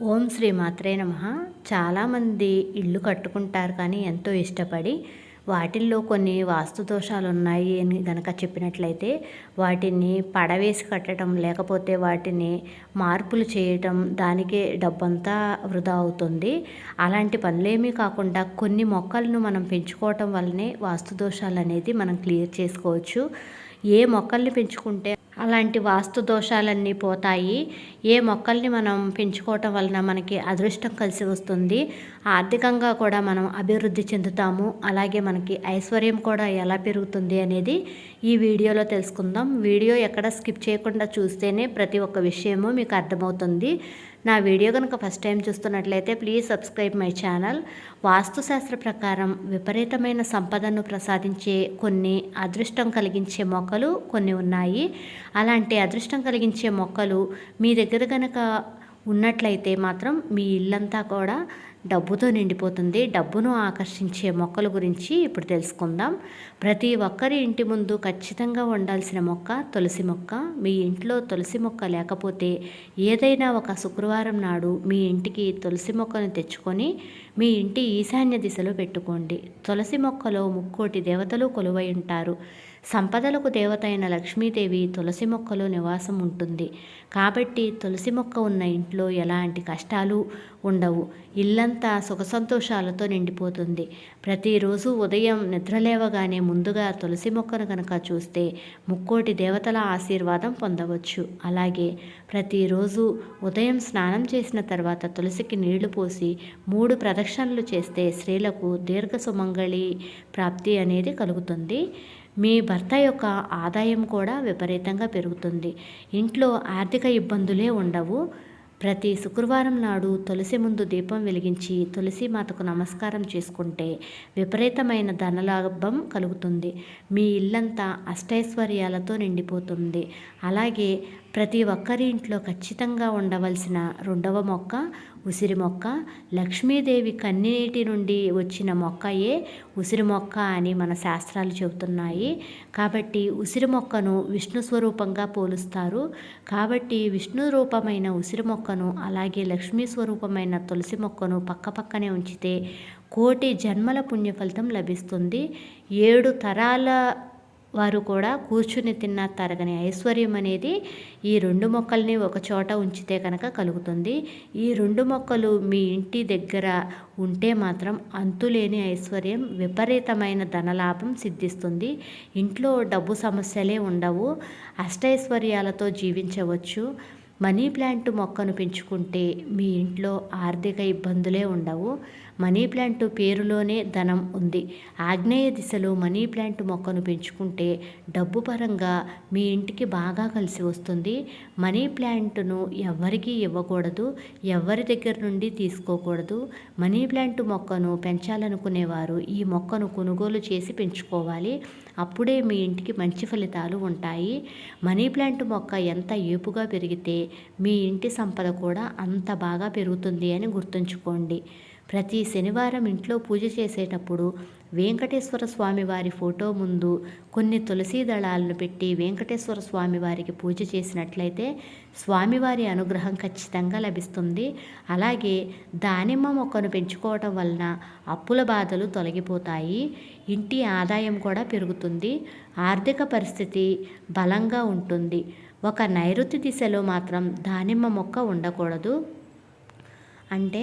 ఓం శ్రీ మాత్రే నమ. చాలామంది ఇల్లు కట్టుకుంటారు కానీ ఎంతో ఇష్టపడి వాటిల్లో కొన్ని వాస్తు దోషాలు ఉన్నాయి అని గనక చెప్పినట్లయితే వాటిని పడవేసి కట్టడం లేకపోతే వాటిని మార్పులు చేయటం దానికే డబ్బంతా వృధా అవుతుంది. అలాంటి పనులేమీ కాకుండా కొన్ని మొక్కలను మనం పెంచుకోవటం వల్లనే వాస్తు దోషాలు అనేది మనం క్లియర్ చేసుకోవచ్చు. ఏ మొక్కల్ని పెంచుకుంటే అలాంటి వాస్తు దోషాలన్నీ పోతాయి. ఏ మొక్కల్ని మనం పెంచుకోవటం వలన మనకి అదృష్టం కలిసి వస్తుంది. ఆర్థికంగా కూడా మనం అభివృద్ధి చెందుతాము. అలాగే మనకి ఐశ్వర్యం కూడా ఎలా పెరుగుతుంది అనేది ఈ వీడియోలో తెలుసుకుందాం. వీడియో ఎక్కడ స్కిప్ చేయకుండా చూస్తేనే ప్రతి ఒక్క విషయము మీకు అర్థమవుతుంది. నా వీడియో కనుక ఫస్ట్ టైం చూస్తున్నట్లయితే ప్లీజ్ సబ్స్క్రైబ్ మై ఛానల్ వాస్తుశాస్త్ర ప్రకారం విపరీతమైన సంపదను ప్రసాదించే కొన్ని అదృష్టం కలిగించే మొక్కలు కొన్ని ఉన్నాయి. అలాంటి అదృష్టం కలిగించే మొక్కలు మీ దగ్గర కనుక ఉన్నట్లయితే మాత్రం మీ ఇల్లంతా కూడా డబ్బుతో నిండిపోతుంది. డబ్బును ఆకర్షించే మొక్కల గురించి ఇప్పుడు తెలుసుకుందాం. ప్రతి ఒక్కరి ఇంటి ముందు ఖచ్చితంగా ఉండాల్సిన మొక్క తులసి మొక్క. మీ ఇంట్లో తులసి మొక్క లేకపోతే ఏదైనా ఒక శుక్రవారం నాడు మీ ఇంటికి తులసి మొక్కను తెచ్చుకొని మీ ఇంటి ఈశాన్య దిశలో పెట్టుకోండి. తులసి మొక్కలో ముక్కోటి దేవతలు కొలువై ఉంటారు. సంపదలకు దేవత అయిన లక్ష్మీదేవి తులసి మొక్కలో నివాసం ఉంటుంది. కాబట్టి తులసి మొక్క ఉన్న ఇంట్లో ఎలాంటి కష్టాలు ఉండవు. ఇల్లంతా సుఖ సంతోషాలతో నిండిపోతుంది. ప్రతిరోజు ఉదయం నిద్రలేవగానే ముందుగా తులసి మొక్కను కనుక చూస్తే ముక్కోటి దేవతల ఆశీర్వాదం పొందవచ్చు. అలాగే ప్రతిరోజు ఉదయం స్నానం చేసిన తర్వాత తులసికి నీళ్ళు పోసి మూడు ప్రదక్షిణలు చేస్తే స్త్రీలకు దీర్ఘ సుమంగళి ప్రాప్తి అనేది కలుగుతుంది. మీ భర్త యొక్క ఆదాయం కూడా విపరీతంగా పెరుగుతుంది. ఇంట్లో ఆర్థిక ఇబ్బందులే ఉండవు. ప్రతి శుక్రవారం నాడు తులసి ముందు దీపం వెలిగించి తులసి మాతకు నమస్కారం చేసుకుంటే విపరీతమైన ధనలాభం కలుగుతుంది. మీ ఇల్లంతా అష్టైశ్వర్యాలతో నిండిపోతుంది. అలాగే ప్రతి ఒక్కరి ఇంట్లో ఖచ్చితంగా ఉండవలసిన రెండవ మొక్క ఉసిరి మొక్క లక్ష్మీదేవి కన్నీటి నుండి వచ్చిన మొక్కయే ఉసిరి మొక్క అని మన శాస్త్రాలు చెబుతున్నాయి. కాబట్టి ఉసిరి మొక్కను విష్ణు స్వరూపంగా పోలుస్తారు. కాబట్టి విష్ణు రూపమైన ఉసిరి మొక్కను అలాగే లక్ష్మీ స్వరూపమైన తులసి మొక్కను పక్కపక్కనే ఉంచితే కోటి జన్మల పుణ్య ఫలితం లభిస్తుంది. ఏడు తరాల వారు కూడా కూర్చుని తిన్న తరగని ఐశ్వర్యం అనేది ఈ రెండు మొక్కల్ని ఒక చోట ఉంచితే కనుక కలుగుతుంది. ఈ రెండు మొక్కలు మీ ఇంటి దగ్గర ఉంటే మాత్రం అంతులేని ఐశ్వర్యం విపరీతమైన ధనలాభం సిద్ధిస్తుంది. ఇంట్లో డబ్బు సమస్యలే ఉండవు. అష్టైశ్వర్యాలతో జీవించవచ్చు. మనీ ప్లాంట్ మొక్కను పెంచుకుంటే మీ ఇంట్లో ఆర్థిక ఇబ్బందులే ఉండవు. మనీ ప్లాంట్ పేరులోనే ధనం ఉంది. ఆగ్నేయ దిశలో మనీ ప్లాంట్ మొక్కను పెంచుకుంటే డబ్బు పరంగా మీ ఇంటికి బాగా కలిసి వస్తుంది. మనీ ప్లాంట్ను ఎవరికీ ఇవ్వకూడదు. ఎవరి దగ్గర నుండి తీసుకోకూడదు. మనీ ప్లాంట్ మొక్కను పెంచాలనుకునేవారు ఈ మొక్కను కొనుగోలు చేసి పెంచుకోవాలి. అప్పుడే మీ ఇంటికి మంచి ఫలితాలు ఉంటాయి. మనీ ప్లాంట్ మొక్క ఎంత ఏపుగా పెరిగితే మీ ఇంటి సంపద కూడా అంత బాగా పెరుగుతుంది అని గుర్తుంచుకోండి. ప్రతి శనివారం ఇంట్లో పూజ చేసేటప్పుడు వెంకటేశ్వర స్వామి వారి ఫోటో ముందు కొన్ని తులసీ దళాలను పెట్టి వెంకటేశ్వర స్వామి వారికి పూజ చేసినట్లయితే స్వామివారి అనుగ్రహం ఖచ్చితంగా లభిస్తుంది. అలాగే దానిమ్మ మొక్కను పెంచుకోవటం వలన అప్పుల బాధలు తొలగిపోతాయి. ఇంటి ఆదాయం కూడా పెరుగుతుంది. ఆర్థిక పరిస్థితి బలంగా ఉంటుంది. ఒక నైరుతి దిశలో మాత్రం దానిమ్మ మొక్క ఉండకూడదు. అంటే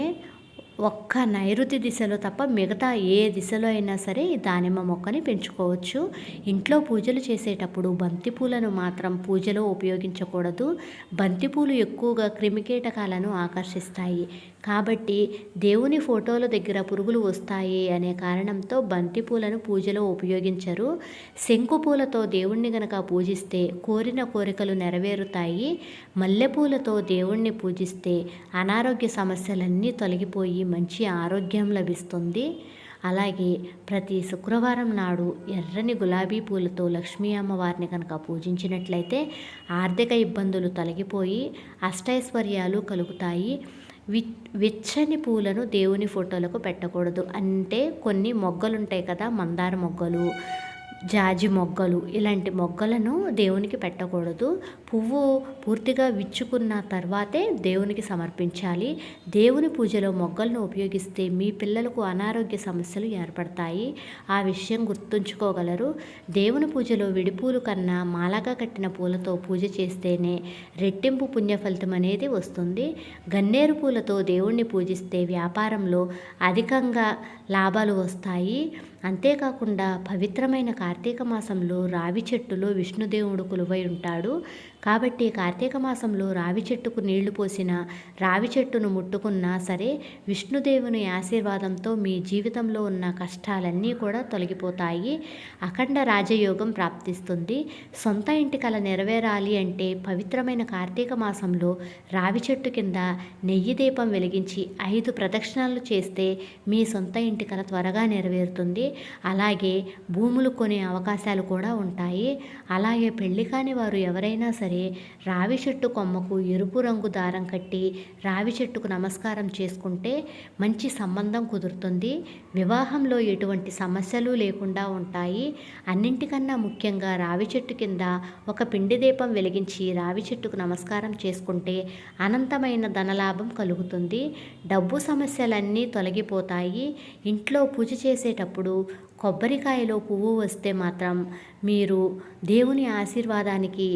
ఒక్క నైరుతి దిశలో తప్ప మిగతా ఏ దిశలో అయినా సరే దానిమ్మ మొక్కని పెంచుకోవచ్చు. ఇంట్లో పూజలు చేసేటప్పుడు బంతిపూలను మాత్రం పూజలో ఉపయోగించకూడదు. బంతిపూలు ఎక్కువగా క్రిమికీటకాలను ఆకర్షిస్తాయి. కాబట్టి దేవుని ఫోటోల దగ్గర పురుగులు వస్తాయి అనే కారణంతో బంతిపూలను పూజలో ఉపయోగించరు. శంకు పూలతో దేవుణ్ణి గనక పూజిస్తే కోరిన కోరికలు నెరవేరుతాయి. మల్లెపూలతో దేవుణ్ణి పూజిస్తే అనారోగ్య సమస్యలన్నీ తొలగిపోయి మంచి ఆరోగ్యం లభిస్తుంది. అలాగే ప్రతి శుక్రవారం నాడు ఎర్రని గులాబీ పూలతో లక్ష్మీ అమ్మవారిని కనుక పూజించినట్లయితే ఆర్థిక ఇబ్బందులు తొలగిపోయి అష్టైశ్వర్యాలు కలుగుతాయి. వి వెచ్చని పూలను దేవుని ఫోటోలకు పెట్టకూడదు. అంటే కొన్ని మొగ్గలు ఉంటాయి కదా మందార మొగ్గలు జాజి మొగ్గలు. ఇలాంటి మొగ్గలను దేవునికి పెట్టకూడదు. పువ్వు పూర్తిగా విచ్చుకున్న తర్వాతే దేవునికి సమర్పించాలి. దేవుని పూజలో మొగ్గలను ఉపయోగిస్తే మీ పిల్లలకు అనారోగ్య సమస్యలు ఏర్పడతాయి. ఆ విషయం గుర్తుంచుకోగలరు. దేవుని పూజలో విడిపూలు కన్నా మాలగా కట్టిన పూలతో పూజ చేస్తేనే రెట్టింపు పుణ్యఫలితం అనేది వస్తుంది. గన్నేరు పూలతో దేవుణ్ణి పూజిస్తే వ్యాపారంలో అధికంగా లాభాలు వస్తాయి. అంతేకాకుండా పవిత్రమైన కార్తీక మాసంలో రావి చెట్టులో విష్ణుదేవుడు కొలువై ఉంటాడు. కాబట్టి కార్తీక మాసంలో రావి చెట్టుకు నీళ్ళు పోసిన రావి చెట్టును ముట్టుకున్నా సరే విష్ణుదేవుని ఆశీర్వాదంతో మీ జీవితంలో ఉన్న కష్టాలన్నీ కూడా తొలగిపోతాయి. అఖండ రాజయోగం ప్రాప్తిస్తుంది. సొంత ఇంటి కల నెరవేరాలి అంటే పవిత్రమైన కార్తీక మాసంలో రావి చెట్టు కింద నెయ్యి దీపం వెలిగించి ఐదు ప్రదక్షిణాలు చేస్తే మీ సొంత ఇంటి కల త్వరగా నెరవేరుతుంది. అలాగే భూములు కొనే అవకాశాలు కూడా ఉంటాయి. అలాగే పెళ్ళి కాని వారు ఎవరైనా సరే రావి చెట్టు కొమ్మకు ఎరుపు రంగు దారం కట్టి రావి చెట్టుకు నమస్కారం చేసుకుంటే మంచి సంబంధం కుదురుతుంది. వివాహంలో ఎటువంటి సమస్యలు లేకుండా ఉంటాయి. అన్నింటికన్నా ముఖ్యంగా రావి చెట్టు కింద ఒక పిండి దీపం వెలిగించి రావి చెట్టుకు నమస్కారం చేసుకుంటే అనంతమైన ధనలాభం కలుగుతుంది. డబ్బు సమస్యలన్నీ తొలగిపోతాయి. ఇంట్లో పూజ చేసేటప్పుడు కొబ్బరికాయలో పువ్వు వస్తే మాత్రం మీరు దేవుని ఆశీర్వాదానికి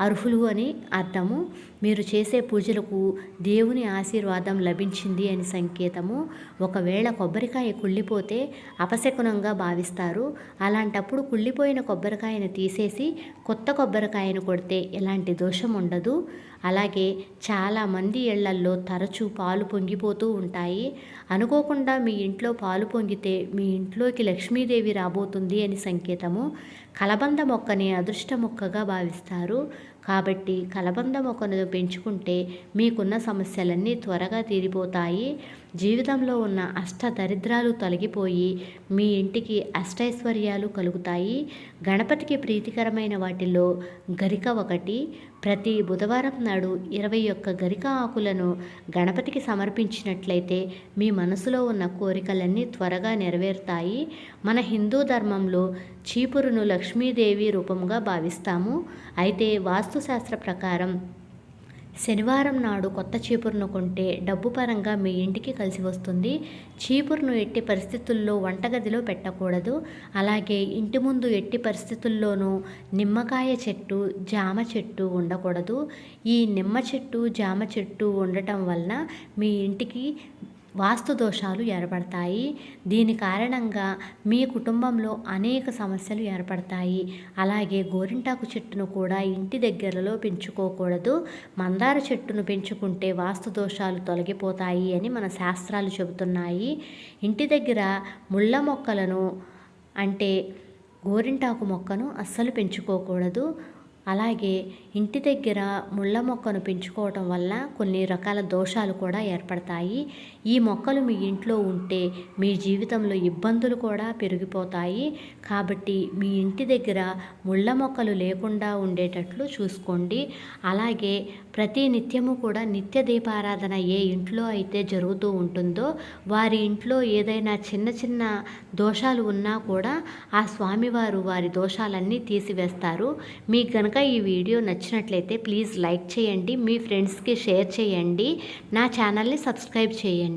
అర్హులు అని అర్థము. మీరు చేసే పూజలకు దేవుని ఆశీర్వాదం లభించింది అని సంకేతము. ఒకవేళ కొబ్బరికాయ కుళ్ళిపోతే అపశకునంగా భావిస్తారు. అలాంటప్పుడు కుళ్ళిపోయిన కొబ్బరికాయను తీసేసి కొత్త కొబ్బరికాయను కొడితే ఎలాంటి దోషం ఉండదు. అలాగే చాలామంది ఇళ్ళల్లో తరచూ పాలు పొంగిపోతూ ఉంటాయి. అనుకోకుండా మీ ఇంట్లో పాలు పొంగితే మీ ఇంట్లోకి లక్ష్మీదేవి రాబోతుంది అని సంకేతము. కలబంద మొక్కని అదృష్ట మొక్కగా భావిస్తారు. కాబట్టి కలబంద మొక్కను పెంచుకుంటే మీకున్న సమస్యలన్నీ త్వరగా తీరిపోతాయి. జీవితంలో ఉన్న అష్ట దరిద్రాలు తొలగిపోయి మీ ఇంటికి అష్టైశ్వర్యాలు కలుగుతాయి. గణపతికి ప్రీతికరమైన వాటిలో గరిక ఒకటి. ప్రతి బుధవారం నాడు ఇరవై ఒక్క గరిక ఆకులను గణపతికి సమర్పించినట్లయితే మీ మనసులో ఉన్న కోరికలన్నీ త్వరగా నెరవేరుతాయి. మన హిందూ ధర్మంలో చీపురును లక్ష్మీదేవి రూపంగా భావిస్తాము. అయితే వాస్తుశాస్త్ర ప్రకారం శనివారం నాడు కొత్త చీపురును కొంటే డబ్బు పరంగా మీ ఇంటికి కలిసి వస్తుంది. చీపురును ఎట్టి పరిస్థితుల్లో వంటగదిలో పెట్టకూడదు. అలాగే ఇంటి ముందు ఎట్టి పరిస్థితుల్లోనూ నిమ్మకాయ చెట్టు జామ చెట్టు ఉండకూడదు. ఈ నిమ్మ చెట్టు జామ చెట్టు ఉండటం వలన మీ ఇంటికి వాస్తు దోషాలు ఏర్పడతాయి. దీని కారణంగా మీ కుటుంబంలో అనేక సమస్యలు ఏర్పడతాయి. అలాగే గోరింటాకు చెట్టును కూడా ఇంటి దగ్గరలో పెంచుకోకూడదు. మందార చెట్టును పెంచుకుంటే వాస్తు దోషాలు తొలగిపోతాయి అని మన శాస్త్రాలు చెబుతున్నాయి. ఇంటి దగ్గర ముళ్ళ మొక్కలను అంటే గోరింటాకు మొక్కను అస్సలు పెంచుకోకూడదు. అలాగే ఇంటి దగ్గర ముళ్ళ మొక్కను పెంచుకోవటం వల్ల కొన్ని రకాల దోషాలు కూడా ఏర్పడతాయి. ఈ మొక్కలు మీ ఇంట్లో ఉంటే మీ జీవితంలో ఇబ్బందులు కూడా పెరిగిపోతాయి. కాబట్టి మీ ఇంటి దగ్గర ముళ్ళ మొక్కలు లేకుండా ఉండేటట్లు చూసుకోండి. అలాగే ప్రతి నిత్యము కూడా నిత్య దీపారాధన ఏ ఇంట్లో అయితే జరుగుతూ ఉంటుందో వారి ఇంట్లో ఏదైనా చిన్న చిన్న దోషాలు ఉన్నా కూడా ఆ స్వామివారు వారి దోషాలన్నీ తీసివేస్తారు. మీకు కనుక ఈ వీడియో నచ్చినట్లయితే ప్లీజ్ లైక్ చేయండి. మీ ఫ్రెండ్స్కి షేర్ చేయండి. నా ఛానల్ని సబ్స్క్రైబ్ చేయండి.